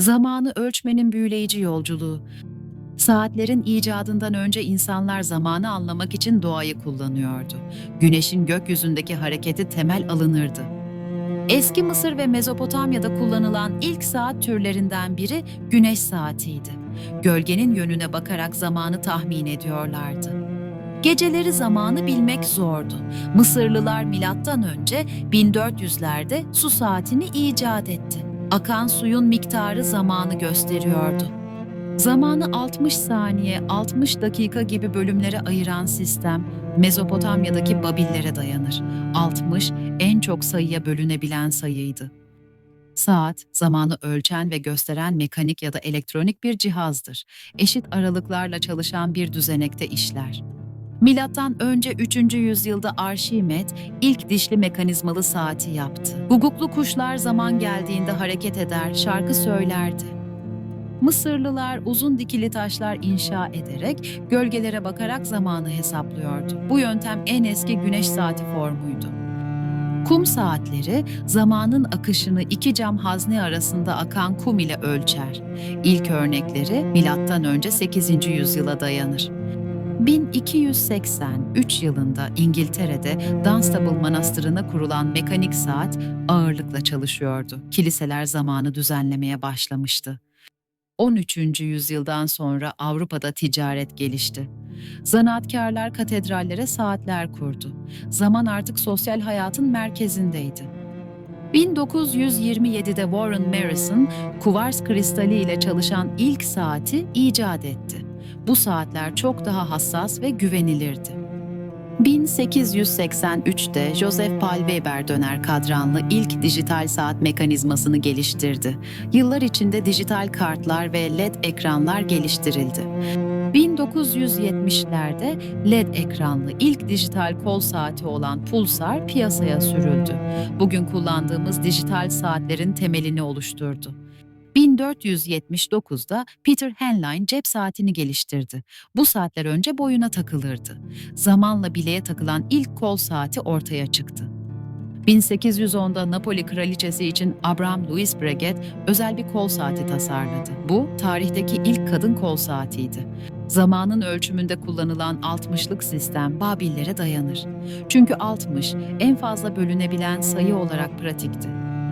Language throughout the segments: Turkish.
Zamanı ölçmenin büyüleyici yolculuğu. Saatlerin icadından önce insanlar zamanı anlamak için doğayı kullanıyordu. Güneşin gökyüzündeki hareketi temel alınırdı. Eski Mısır ve Mezopotamya'da kullanılan ilk saat türlerinden biri güneş saatiydi. Gölgenin yönüne bakarak zamanı tahmin ediyorlardı. Geceleri zamanı bilmek zordu. Mısırlılar milattan önce 1400'lerde su saatini icat etti. Akan suyun miktarı zamanı gösteriyordu. Zamanı 60 saniye, 60 dakika gibi bölümlere ayıran sistem Mezopotamya'daki Babillere dayanır. 60 en çok sayıya bölünebilen sayıydı. Saat, zamanı ölçen ve gösteren mekanik ya da elektronik bir cihazdır. Eşit aralıklarla çalışan bir düzenekte işler. Milattan önce 3. yüzyılda Arşimet ilk dişli mekanizmalı saati yaptı. Guguklu kuşlar zaman geldiğinde hareket eder, şarkı söylerdi. Mısırlılar uzun dikili taşlar inşa ederek gölgelere bakarak zamanı hesaplıyordu. Bu yöntem en eski güneş saati formuydu. Kum saatleri zamanın akışını iki cam hazne arasında akan kum ile ölçer. İlk örnekleri milattan önce 8. yüzyıla dayanır. 1283 yılında İngiltere'de Dunstable Manastırı'na kurulan mekanik saat ağırlıkla çalışıyordu. Kiliseler zamanı düzenlemeye başlamıştı. 13. yüzyıldan sonra Avrupa'da ticaret gelişti. Zanaatkarlar katedrallere saatler kurdu. Zaman artık sosyal hayatın merkezindeydi. 1927'de Warren Marrison, kuvars kristali ile çalışan ilk saati icat etti. Bu saatler çok daha hassas ve güvenilirdi. 1883'te Joseph Paul Weber döner kadranlı ilk dijital saat mekanizmasını geliştirdi. Yıllar içinde dijital kartlar ve LED ekranlar geliştirildi. 1970'lerde LED ekranlı ilk dijital kol saati olan Pulsar piyasaya sürüldü. Bugün kullandığımız dijital saatlerin temelini oluşturdu. 1479'da Peter Henlein cep saatini geliştirdi. Bu saatler önce boyuna takılırdı. Zamanla bileğe takılan ilk kol saati ortaya çıktı. 1810'da Napoli kraliçesi için Abraham Louis Breguet özel bir kol saati tasarladı. Bu tarihteki ilk kadın kol saatiydi. Zamanın ölçümünde kullanılan 60'lık sistem Babillere dayanır. Çünkü 60 en fazla bölünebilen sayı olarak pratikti.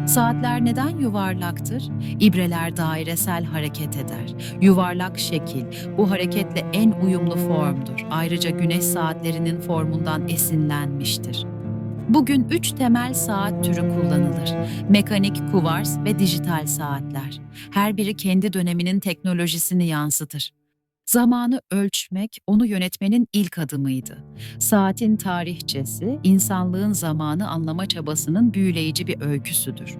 Saatler neden yuvarlaktır? İbreler dairesel hareket eder. Yuvarlak şekil bu hareketle en uyumlu formdur. Ayrıca güneş saatlerinin formundan esinlenmiştir. Bugün üç temel saat türü kullanılır. Mekanik, kuvars ve dijital saatler. Her biri kendi döneminin teknolojisini yansıtır. Zamanı ölçmek, onu yönetmenin ilk adımıydı. Saatin tarihçesi, insanlığın zamanı anlama çabasının büyüleyici bir öyküsüdür.